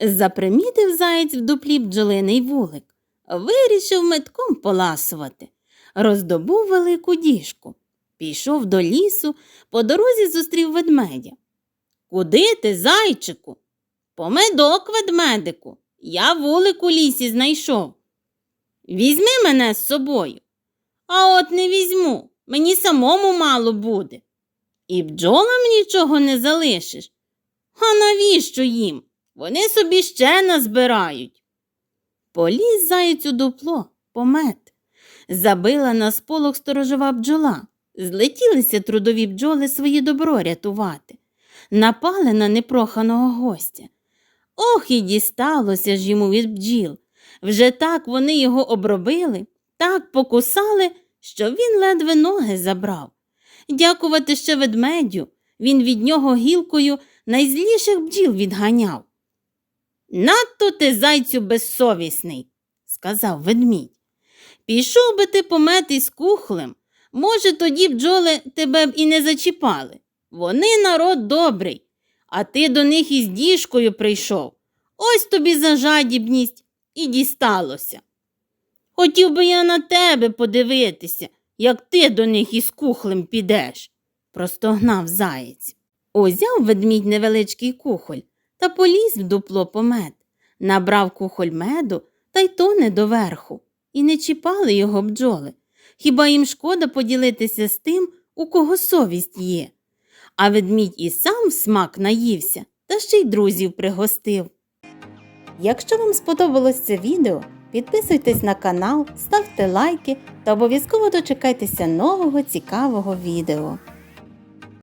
Запримітив заєць в дуплі бджолиний вулик, вирішив метком поласувати, роздобув велику діжку, пішов до лісу, по дорозі зустрів ведмедя. Куди ти, зайчику? По медок, ведмедику. Я вулик у лісі знайшов. Візьми мене з собою. А от не візьму, мені самому мало буде. І бджолам нічого не залишиш. А навіщо їм? Вони собі ще назбирають. Поліз заєць у дупло, помет. Забила на сполох сторожова бджола. Злетілися трудові бджоли свої добро рятувати. Напали на непроханого гостя. Ох, і дісталося ж йому від бджіл. Вже так вони його обробили, так покусали, що він ледве ноги забрав. Дякувати ще ведмедю, він від нього гілкою найзліших бджіл відганяв. Надто ти, зайцю, безсовісний, сказав ведмідь. Пішов би ти помет з кухлем, може, тоді бджоли тебе б і не зачіпали. Вони народ добрий, а ти до них із діжкою прийшов. Ось тобі за жадібність і дісталося. Хотів би я на тебе подивитися, як ти до них із кухлем підеш, простогнав заєць. Узяв ведмідь невеличкий кухоль та поліз в дупло по мед, набрав кухоль меду та й тоне доверху, і не чіпали його бджоли. Хіба їм шкода поділитися з тим, у кого совість є. А ведмідь і сам смак наївся та ще й друзів пригостив. Якщо вам сподобалось це відео, підписуйтесь на канал, ставте лайки та обов'язково дочекайтеся нового цікавого відео.